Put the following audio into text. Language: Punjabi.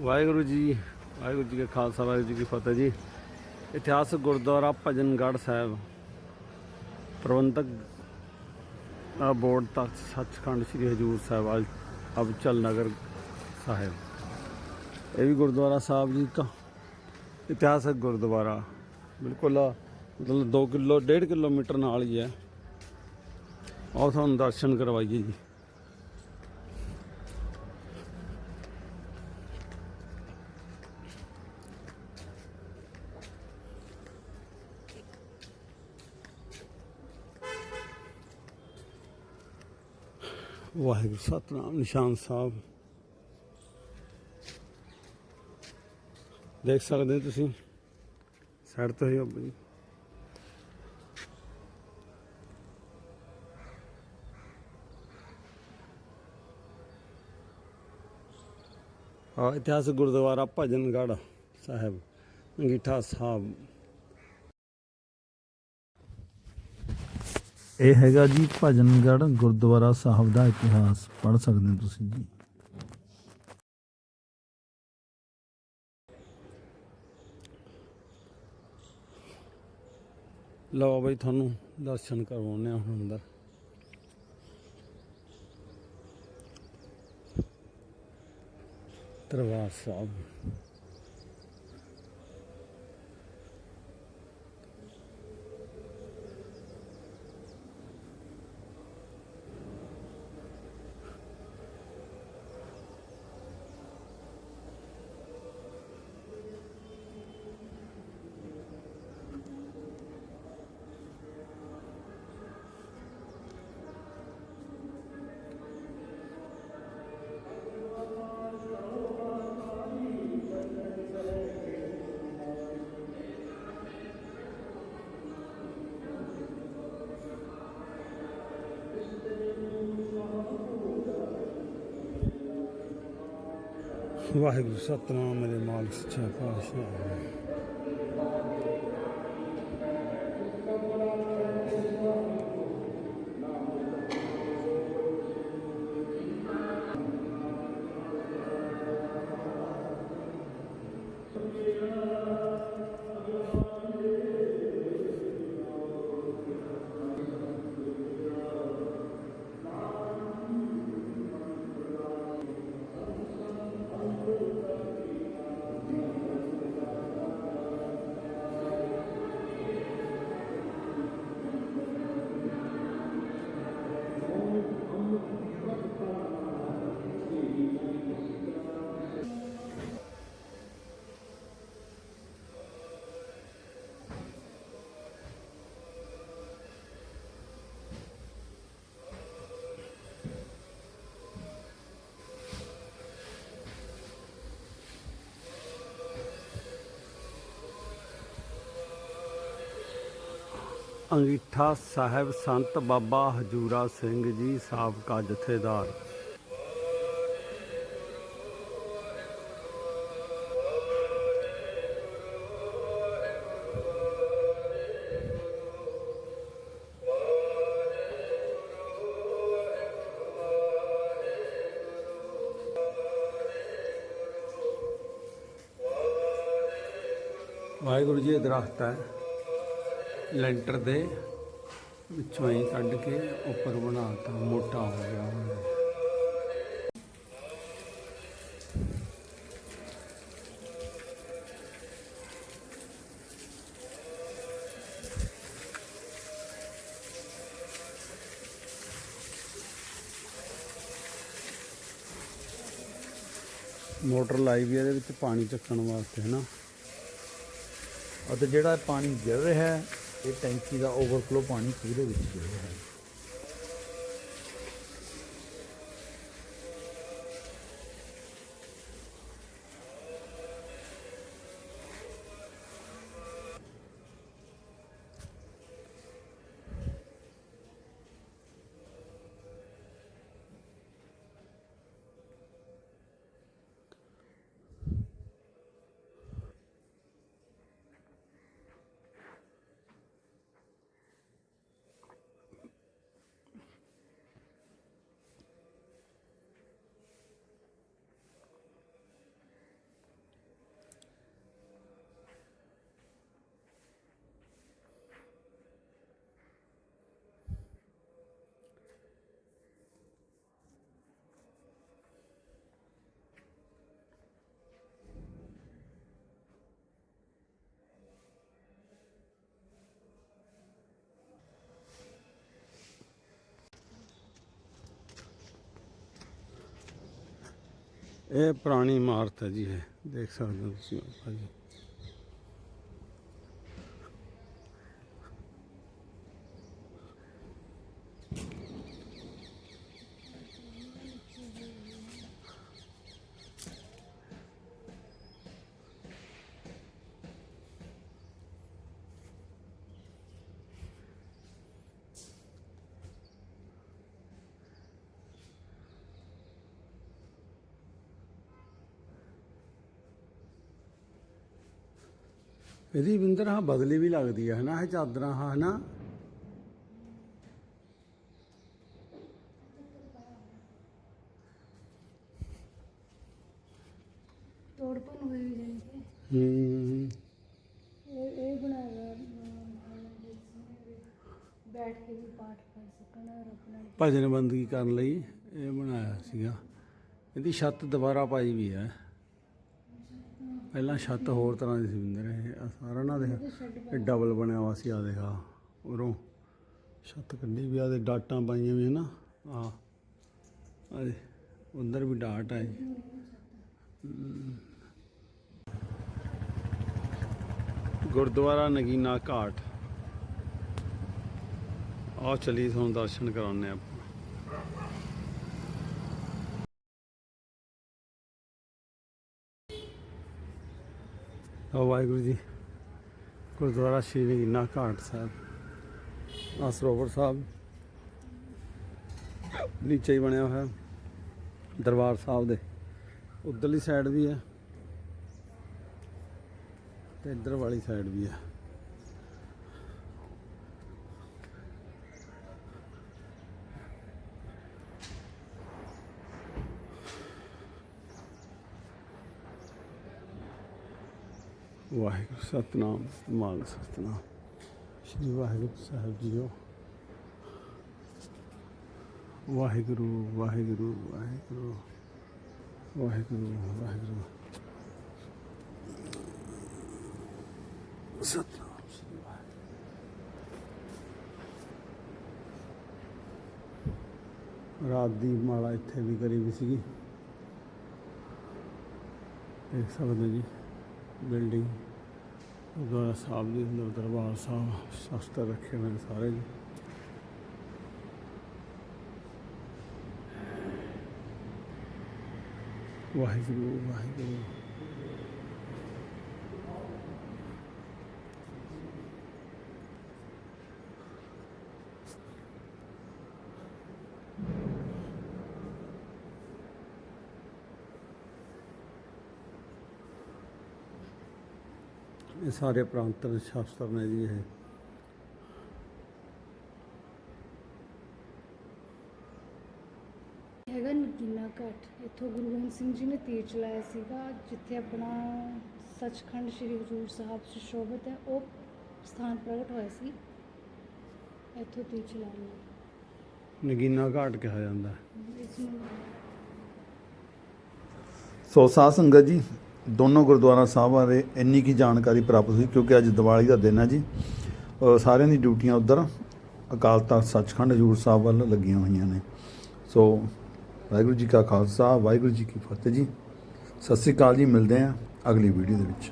ਵਾਹਿਗੁਰੂ ਜੀ ਵਾਹਿਗੁਰੂ ਜੀ ਕਾ ਖਾਲਸਾ ਵਾਹਿਗੁਰੂ ਜੀ ਕੀ ਫਤਿਹ ਜੀ। ਇਤਿਹਾਸਕ ਗੁਰਦੁਆਰਾ ਭਜਨਗੜ੍ਹ ਸਾਹਿਬ। ਪ੍ਰਬੰਧਕ ਅ, ਬੋਰਡ ਤਖਤ ਸੱਚਖੰਡ ਸ੍ਰੀ ਹਜੂਰ ਸਾਹਿਬ ਅਲ ਅਬਚਲ ਨਗਰ ਸਾਹਿਬ। ਇਹ ਵੀ ਗੁਰਦੁਆਰਾ ਸਾਹਿਬ ਜੀ ਦਾ ਇਤਿਹਾਸਕ ਗੁਰਦੁਆਰਾ। ਬਿਲਕੁਲ ਮਤਲਬ 2 ਕਿਲੋ 1.5 ਕਿਲੋਮੀਟਰ ਨਾਲ ਹੀ ਹੈ। ਆਓ ਤੁਹਾਨੂੰ ਦਰਸ਼ਨ ਕਰਵਾਈਏ ਜੀ। ਵਾਹਿਗੁਰੂ, ਸਤਨਾਮ, ਨਿਸ਼ਾਨ ਸਾਹਿਬ। ਦੇਖ ਸਕਦੇ ਹੋ ਤੁਸੀਂ? ਸਾਈਡ ਤੋਂ ਹੀ ਹੋ ਬਈ। ਆ ਇਤਿਹਾਸਕ ਗੁਰਦੁਆਰਾ ਭਜਨਗੜ੍ਹ ਸਾਹਿਬ ਅੰਗੀਠਾ ਸਾਹਿਬ। ਇਹ ਹੈਗਾ ਜੀ ਭਜਨਗੜ੍ਹ ਗੁਰਦੁਆਰਾ ਸਾਹਿਬ ਦਾ ਇਤਿਹਾਸ। ਪੜ੍ਹ ਸਕਦੇ ਹੋ ਤੁਸੀਂ ਜੀ। ਲਓ ਬਈ, ਤੁਹਾਨੂੰ ਦਰਸ਼ਨ ਕਰਵਾਉਂਦੇ ਆ ਹੁਣ ਅੰਦਰ। ਦਰਬਾਰ ਸਾਹਿਬ। ਵਾਹਿਗੁਰੂ ਸਤਨਾਮ ਮੇਰੇ ਮਾਲਕ ਸੱਚਾ ਪਾਤਸ਼ਾਹ ਅੰਗੀਠਾ ਸਾਹਿਬ ਸੰਤ ਬਾਬਾ ਹਜੂਰਾ ਸਿੰਘ ਜੀ ਸਾਬਕਾ ਜਥੇਦਾਰ। ਵਾਹਿਗੁਰੂ ਜੀ ਇਹ ਦਰਖਤ ਹੈ। ਲੈਂਟਰ ਦੇ ਵਿੱਚੋਂ ਹੀ ਕੱਢ ਕੇ ਉੱਪਰ ਬਣਾਤਾ ਮੋਟਾ ਹੋ ਗਿਆ ਹੁਣ। ਮੋਟਰ ਲਾਈ ਵੀ ਇਹਦੇ ਵਿੱਚ ਪਾਣੀ ਚੱਕਣ ਵਾਸਤੇ ਹੈ ਨਾ ਅਤੇ ਜਿਹੜਾ ਪਾਣੀ ਗਿਰ ਰਿਹਾ ਹੈ ਇਹ ਟੈਂਕੀ ਦਾ ਓਵਰਫਲੋ ਪਾਣੀ ਖੂਹ ਦੇ ਵਿੱਚ ਗਿਰ ਰਿਹਾ ਹੈ। ਇਹ ਪੁਰਾਣੀ ਇਮਾਰਤ ਹੈ ਜੀ ਇਹ ਦੇਖ ਸਕਦੇ ਹੋ ਤੁਸੀਂ ਭਾਜੀ। ਇਹਦੀ ਵਿੰਦਰ ਹਾਂ ਬਦਲੀ ਵੀ ਲੱਗਦੀ ਹੈ ਹਨਾ ਇਹ ਚਾਦਰਾਂ ਹਾਂ ਹਨਾ? ਤੋੜ ਭੰਨ ਹੋਈ ਹੋਈ ਜਾਣੀ ਕਿ। ਹੂੰ ਇਹ ਇਹ ਬਣਾਇਆ ਬੈਠ ਕੇ ਵੀ ਪਾਠ ਕਰ ਸਕਣ ਔਰ ਆਪਣਾ ਭਜਨ ਬੰਦਗੀ ਕਰਨ ਲਈ ਇਹ ਬਣਾਇਆ ਸੀਗਾ। ਇਹਦੀ ਛੱਤ ਦੁਬਾਰਾ ਪਾਈ ਵੀ ਹੈ। ਪਹਿਲਾਂ ਛੱਤ ਹੋਰ ਤਰ੍ਹਾਂ ਦੀ ਸੀ ਵਿੰਦਰ ਇਹ। ਆਹ ਸਾਰਾ ਨਾ ਦੇਖ, ਇਹ ਡਬਲ ਬਣਿਆ ਹੋਇਆ ਸੀ ਆ ਦੇਖਾ ਉਰੋਂ ਛੱਤ ਕੱਢੀ ਵੀ ਆ ਦੇ ਡਾਟਾਂ ਪਾਈਆਂ ਵੀ ਨਾ ਆ ਆ ਦੇ ਅੰਦਰ ਵੀ ਡਾਟ ਹੈ ਗੁਰਦੁਆਰਾ ਨਗੀਨਾ ਘਾਟ। ਆਓ ਚਲੀ ਤੁਹਾਨੂੰ ਦਰਸ਼ਨ ਕਰਾਉਂਦੇ ਆਪਾਂ। ਵਾਹਿਗੁਰੂ ਜੀ। ਗੁਰਦੁਆਰਾ ਸ਼੍ਰੀ ਨਗੀਨਾ ਘਾਟ ਸਾਹਿਬ। ਆ ਸਰੋਵਰ ਸਾਹਿਬ। ਨੀਚੇ ਹੀ ਬਣਿਆ ਹੋਇਆ। ਦਰਬਾਰ ਸਾਹਿਬ ਦੇ। ਉਧਰਲੀ ਸਾਈਡ ਵੀ ਹੈ। ਤੇ ਇੱਧਰ ਵਾਲੀ ਸਾਈਡ ਵੀ ਹੈ। ਵਾਹਿਗੁਰੂ, ਸਤਨਾਮ, ਮਾਨ ਸਤਨਾਮ। ਸ਼੍ਰੀ ਵਾਹਿਗੁਰੂ ਸਾਹਿਬ ਜੀਓ। ਵਾਹਿਗੁਰੂ ਵਾਹਿਗੁਰੂ ਵਾਹਿਗੁਰੂ ਵਾਹਿਗੁਰੂ ਵਾਹਿਗੁਰੂ। ਸਤਨਾਮ, ਸ਼੍ਰੀ ਵਾਹਿਗੁਰੂ। ਰਾਤ ਦੀ ਮਾਲਾ ਇੱਥੇ ਵੀ ਕਰੀ ਵੀ ਸੀਗੀ। ਦੇਖ ਸਕਦੇ ਹੋ ਜੀ, ਬਿਲਡਿੰਗ। ਗੁਰਦੁਆਰਾ ਸਾਹਿਬ ਦੇ ਅੰਦਰ ਦਰਬਾਰ ਸਾਹਿਬ ਸ਼ਸਤਰ ਰੱਖੇ ਹੋਏ ਸਾਰੇ ਜੀ। ਵਾਹਿਗੁਰੂ ਵਾਹਿਗੁਰੂ। ਇਹ ਸਾਰੇ ਪ੍ਰਾਂਤਨ ਸ਼ਾਸਤਰ ਨੇ ਜੀ ਇਹ। ਹੈਗਾ ਨਗੀਨਾ ਘਾਟ। ਇੱਥੋਂ ਗੁਰੂ ਗੋਬਿੰਦ ਸਿੰਘ ਜੀ ਨੇ ਤੀਰ ਚਲਾਇਆ ਸੀਗਾ ਜਿੱਥੇ ਆਪਣਾ ਸੱਚਖੰਡ ਸ੍ਰੀ ਹਜ਼ੂਰ ਸਾਹਿਬ ਸੁਸ਼ੋਭਿਤ ਹੈ। ਉਹ ਸਥਾਨ ਪ੍ਰਗਟ ਹੋਇਆ ਸੀ। ਇੱਥੋਂ ਤੀਰ ਚਲਾਇਆ ਨਗੀਨਾ ਘਾਟ ਕਿਹਾ ਜਾਂਦਾ। ਹੈ ਸੋ ਸਾਧ ਸੰਗਤ ਜੀ ਦੋਨੋਂ ਗੁਰਦੁਆਰਾ ਸਾਹਿਬ ਬਾਰੇ ਇੰਨੀ ਕੀ ਜਾਣਕਾਰੀ ਪ੍ਰਾਪਤ ਹੋਈ, ਕਿਉਂਕਿ ਅੱਜ ਦੀਵਾਲੀ ਦਾ ਦਿਨ ਹੈ ਜੀ। ਸਾਰਿਆਂ ਦੀ ਡਿਊਟੀਆਂ ਉਧਰ, ਅਕਾਲ ਤਖਤ ਸੱਚਖੰਡ ਹਜ਼ੂਰ ਸਾਹਿਬ ਵੱਲ ਲੱਗੀਆਂ ਹੋਈਆਂ ਨੇ। ਸੋ, ਵਾਹਿਗੁਰੂ ਜੀ ਕਾ ਖਾਲਸਾ, ਵਾਹਿਗੁਰੂ ਜੀ ਕੀ ਫਤਿਹ ਜੀ। ਸਤਿ ਸ੍ਰੀ ਅਕਾਲ ਜੀ, ਮਿਲਦੇ ਹਾਂ ਅਗਲੀ ਵੀਡੀਓ ਦੇ ਵਿੱਚ।